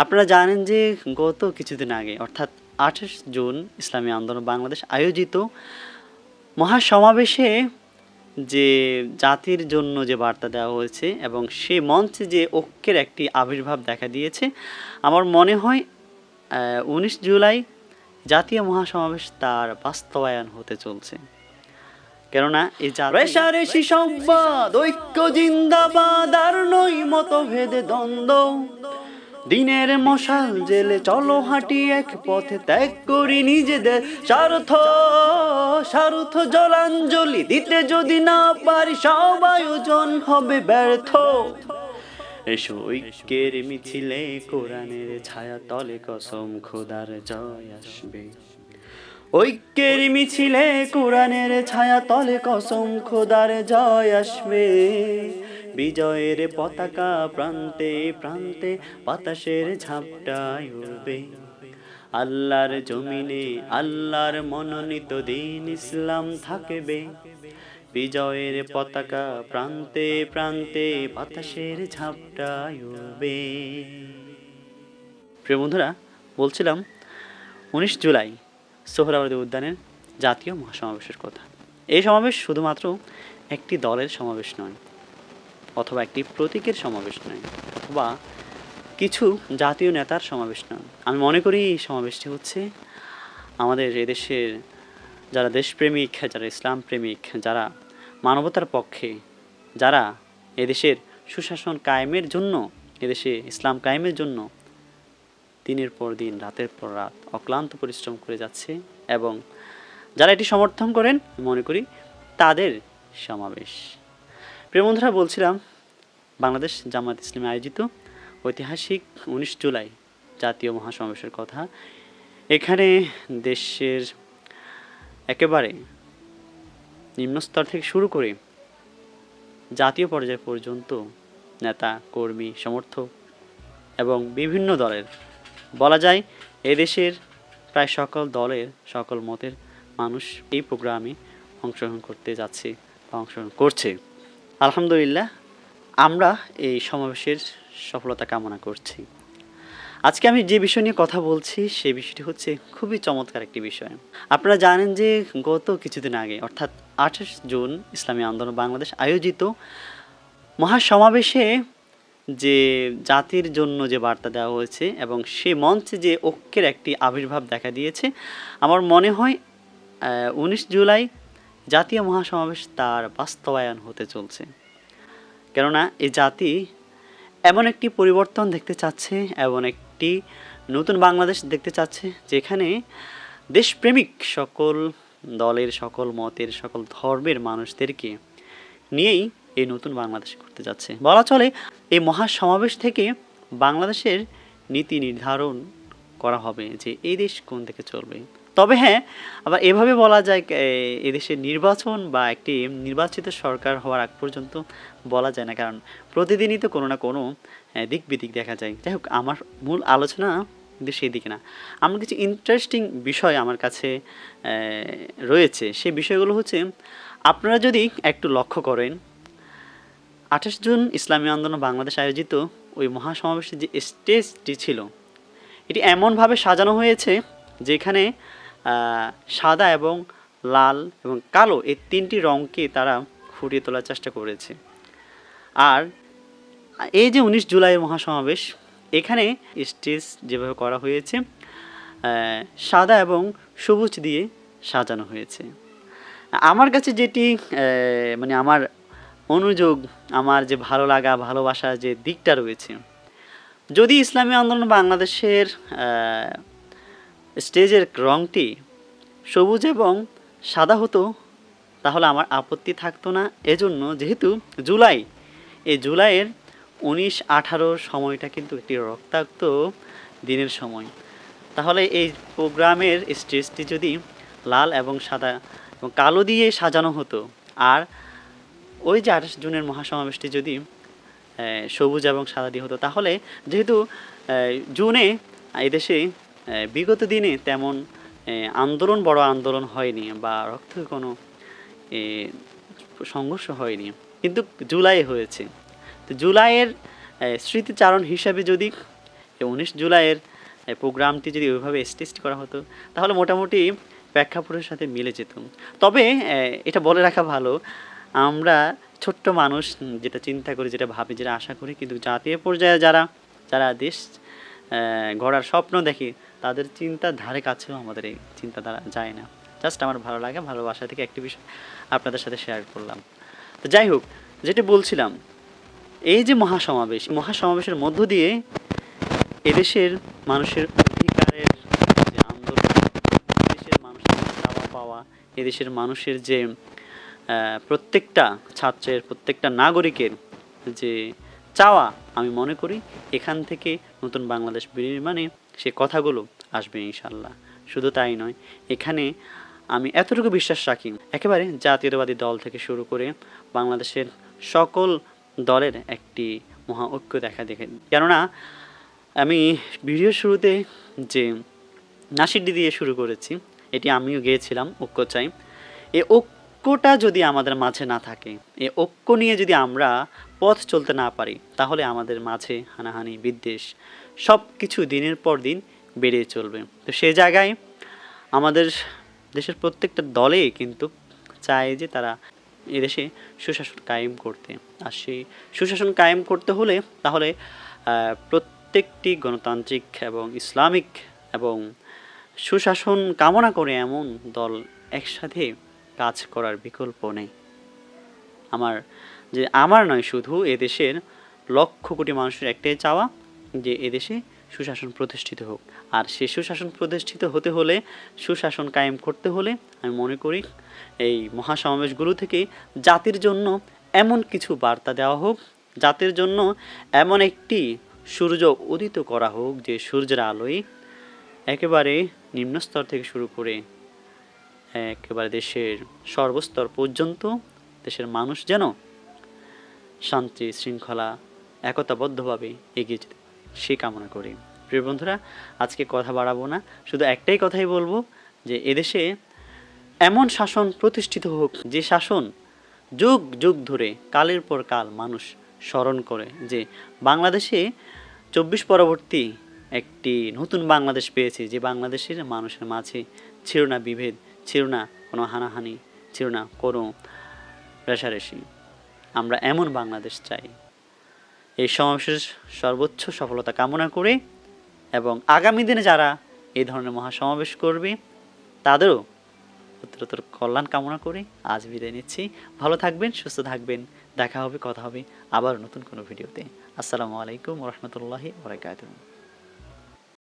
আপনারা জানেন যে গত কিছুদিন আগে, অর্থাৎ আঠাশ জুন ইসলামী আন্দোলন বাংলাদেশ আয়োজিত মহাসমাবেশে যে জাতির জন্য যে বার্তা দেওয়া হয়েছে এবং সে মঞ্চে যে ঐক্যের একটি আবির্ভাব দেখা দিয়েছে, আমার মনে হয় উনিশ জুলাই জাতীয় মহাসমাবেশ তার বাস্তবায়ন হতে চলছে। কেননা এই রেশারেশি সংবাদ ঐক্য জিন্দাবাদ, আর নই মতভেদে দ্বন্দ্ব। দিনের মশাল জেলে চলো হাঁটি এক পথে ত্যাগ করি নিজেদের। স্বার্থ স্বার্থ জলাঞ্জলি দিতে যদি না পারি সব আয়োজন হবে ব্যর্থ। এসো ঐক্যের মিছিলে কোরআনের ছায়া তলে কসম খোদার জয় আসবে। ঐক্যের মিছিলে কোরআনের ছায়া তলে কসম খোদার জয় আসবে। বিজয়ের পতাকা প্রান্তে প্রান্তে বাতাসের ঝাপটায় উড়বে। আল্লাহর জমিনে আল্লাহর মনোনীত দিন ইসলাম থাকবে। বিজয়ের পতাকা প্রান্তে প্রান্তে বাতাসের ঝাপটায় উড়বে। প্রিয় বন্ধুরা, বলছিলাম, উনিশ জুলাই সোহরাওয়ার্দী উদ্যানের জাতীয় মহাসমাবেশের কথা। এই সমাবেশ শুধুমাত্র একটি দলের সমাবেশ নয় অথবা একটি প্রতীকের সমাবেশ নয়, অথবা কিছু জাতীয় নেতার সমাবেশ নয়। আমি মনে করি এই সমাবেশটি হচ্ছে আমাদের এদেশের যারা দেশপ্রেমিক, যারা ইসলাম প্রেমিক যারা মানবতার পক্ষে, যারা এদেশের সুশাসন কায়েমের জন্য, এদেশে ইসলাম কায়েমের জন্য দিনের পর দিন, রাতের পর রাত অক্লান্ত পরিশ্রম করে যাচ্ছে এবং যারা এটি সমর্থন করেন মনে করি তাদের সমাবেশ। প্রিয় বন্ধুরা, বলছিলাম বাংলাদেশ জামাত ইসলামী আয়োজিত ঐতিহাসিক উনিশ জুলাই জাতীয় মহাসমাবেশের কথা। এখানে দেশের একেবারে নিম্নস্তর থেকে শুরু করে জাতীয় পর্যায় পর্যন্ত নেতা, কর্মী, সমর্থক এবং বিভিন্ন দলের, বলা যায় এদেশের প্রায় সকল দলের, সকল মতের মানুষ এই প্রোগ্রামে অংশগ্রহণ করতে যাচ্ছে বা অংশগ্রহণ করছে। আলহামদুলিল্লাহ, আমরা এই সমাবেশের সফলতা কামনা করছি। আজকে আমি যে বিষয় নিয়ে কথা বলছি, সেই বিষয়টি হচ্ছে খুবই চমৎকার একটি বিষয়। আপনারা জানেন যে গত কিছুদিন আগে, অর্থাৎ আঠাশ জুন ইসলামী আন্দোলন বাংলাদেশ আয়োজিত মহাসমাবেশে যে জাতির জন্য যে বার্তা দেওয়া হয়েছে এবং সে মঞ্চে যে ঐক্যের একটি আবির্ভাব দেখা দিয়েছে, আমার মনে হয় উনিশ জুলাই জাতীয় মহাসমাবেশ তার বাস্তবায়ন হতে চলছে। কেননা এই জাতি এমন একটি পরিবর্তন দেখতে চাচ্ছে, এমন একটি নতুন বাংলাদেশ দেখতে চাচ্ছে, যেখানে দেশপ্রেমিক সকল দলের, সকল মতের, সকল ধর্মের মানুষদেরকে নিয়েই এই নতুন বাংলাদেশ করতে যাচ্ছে। বলা চলে, এই মহাসমাবেশ থেকে বাংলাদেশের নীতি নির্ধারণ করা হবে যে এই দেশ কোন থেকে চলবে। তবে হ্যাঁ আবার এভাবে বলা যায় এদেশে নির্বাচন বা একটি নির্বাচিত সরকার হওয়ার আগ পর্যন্ত বলা যায় না। কারণ প্রতিদিনই তো কোনো না কোনো দিক বিদিক দেখা যায়। যাই হোক, আমার মূল আলোচনা কিন্তু সেই দিকে না। আমার কিছু ইন্টারেস্টিং বিষয় আমার কাছে রয়েছে। সেই বিষয়গুলো হচ্ছে, আপনারা যদি একটু লক্ষ্য করেন, আঠাশ জুন ইসলামী আন্দোলন বাংলাদেশ আয়োজিত ওই মহাসমাবেশের যে স্টেজটি ছিল, এটি এমনভাবে সাজানো হয়েছে যেখানে সাদা এবং লাল এবং কালো এই তিনটি রঙকে তারা ফুটিয়ে তোলার চেষ্টা করেছে। আর এই যে উনিশ জুলাই মহাসমাবেশ, এখানে স্টেজ যেভাবে করা হয়েছে সাদা এবং সবুজ দিয়ে সাজানো হয়েছে। আমার কাছে যেটি মানে আমার অনুযোগ, আমার যে ভালো লাগা, ভালোবাসার যে দিকটা রয়েছে, যদি ইসলামী আন্দোলন বাংলাদেশের স্টেজের রঙটি সবুজ এবং সাদা হতো, তাহলে আমার আপত্তি থাকতো না। এজন্য যেহেতু জুলাই, এই জুলাইয়ের উনিশ আঠারোর সময়টা কিন্তু একটি রক্তাক্ত দিনের সময়। তাহলে এই প্রোগ্রামের স্টেজটি যদি লাল এবং সাদা এবং কালো দিয়ে সাজানো হতো, আর ওই যে আঠাশ জুনের মহাসমাবেশটি যদি সবুজ এবং সাদা দিয়ে হতো, তাহলে যেহেতু জুনে এদেশে বিগত দিনে তেমন আন্দোলন বড় আন্দোলন হয়নি বা রক্তের কোনো সংঘর্ষ হয়নি। কিন্তু জুলাই হয়েছে। তো জুলাইয়ের স্মৃতিচারণ হিসাবে যদি উনিশ জুলাইয়ের প্রোগ্রামটি যদি ওইভাবে স্টেস্ট করা হতো, তাহলে মোটামুটি প্রেক্ষাপটের সাথে মিলে যেত। তবে এটা বলে রাখা ভালো, আমরা ছোট্ট মানুষ, যেটা চিন্তা করি, যেটা ভাবি, যেটা আশা করি, কিন্তু জাতীয় পর্যায়ে যারা যারা দেশ গড়ার স্বপ্ন দেখি তাদের চিন্তার ধারে কাছেও আমাদের এই চিন্তাধারা যায় না। জাস্ট আমার ভালো লাগে, ভালোবাসা থেকে একটি বিষয় আপনাদের সাথে শেয়ার করলাম। তো যাই হোক, যেটা বলছিলাম, এই যে মহাসমাবেশ, মহাসমাবেশের মধ্য দিয়ে এদেশের মানুষের অধিকারের যে আন্দোলন, এদেশের মানুষের চাওয়া পাওয়া, এদেশের মানুষের যে প্রত্যেকটা ছাত্রের, প্রত্যেকটা নাগরিকের যে চাওয়া, আমি মনে করি এখান থেকে নতুন বাংলাদেশ বিনির্মাণে সে কথাগুলো আসবে ইনশাল্লাহ শুধু তাই নয়, এখানে আমি এতটুকু বিশ্বাস রাখি, একেবারে জাতীয়তাবাদী দল থেকে শুরু করে বাংলাদেশের সকল দলের একটি মহা ঐক্য দেখা দেখে। কেননা, আমি ভিডিও শুরুতে যে নাসিরডি দিয়ে শুরু করেছি, এটি আমিও গিয়েছিলাম, ঐক্য চাই। এই ঐক্যটা যদি আমাদের মাঝে না থাকে এই ঐক্য নিয়ে যদি আমরা পথ চলতে না পারি, তাহলে আমাদের মাঝে হানাহানি, বিদ্বেষ সব কিছু দিনের পর দিন বেড়ে চলবে। তো সেই জায়গায় আমাদের দেশের প্রত্যেকটা দলে কিন্তু চায় যে তারা এদেশে সুশাসন কায়েম করতে। আর সেই সুশাসন কায়েম করতে হলে তাহলে প্রত্যেকটি গণতান্ত্রিক এবং ইসলামিক এবং সুশাসন কামনা করে এমন দল একসাথে কাজ করার বিকল্প নেই। আমার যে আমার নয়, শুধু এদেশের লক্ষ কোটি মানুষের একটাই চাওয়া যে এদেশে সুশাসন প্রতিষ্ঠিত হোক। আর সে সুশাসন প্রতিষ্ঠিত হতে হলে, সুশাসন কায়েম করতে হলে আমি মনে করি এই মহাসমাবেশগুলো থেকে জাতির জন্য এমন কিছু বার্তা দেওয়া হোক, জাতির জন্য এমন একটি সূর্য উদিত করা হোক যে সূর্যের আলোয় একেবারে নিম্নস্তর থেকে শুরু করে একেবারে দেশের সর্বস্তর পর্যন্ত দেশের মানুষ যেন শান্তি, শৃঙ্খলা, একতাবদ্ধভাবে এগিয়ে যেতে সে কামনা করি। প্রিয় বন্ধুরা, আজকে কথা বাড়াবো না। শুধু একটাই কথাই বলব যে, এদেশে এমন শাসন প্রতিষ্ঠিত হোক যে শাসন যুগ যুগ ধরে, কালের পর কাল মানুষ স্মরণ করে যে, বাংলাদেশে চব্বিশ পরবর্তী একটি নতুন বাংলাদেশ পেয়েছে যে বাংলাদেশের মানুষের মাঝে ছিল না বিভেদ, ছিল না কোনো হানাহানি, ছিল না কোনো রেশারেশি আমরা এমন বাংলাদেশ চাই। এই সমাবেশের সর্বোচ্চ সফলতা কামনা করে এবং আগামী দিনে যারা এই ধরনের মহাসমাবেশ করবে, তাদেরও উত্তরোত্তর কল্যাণ কামনা করে। আজ বিদায় নিচ্ছি। ভালো থাকবেন, সুস্থ থাকবেন। দেখা হবে, কথা হবে আবার নতুন কোনো ভিডিওতে। আসসালামু আলাইকুম রহমতুল্লাহি বরাকাতুহ।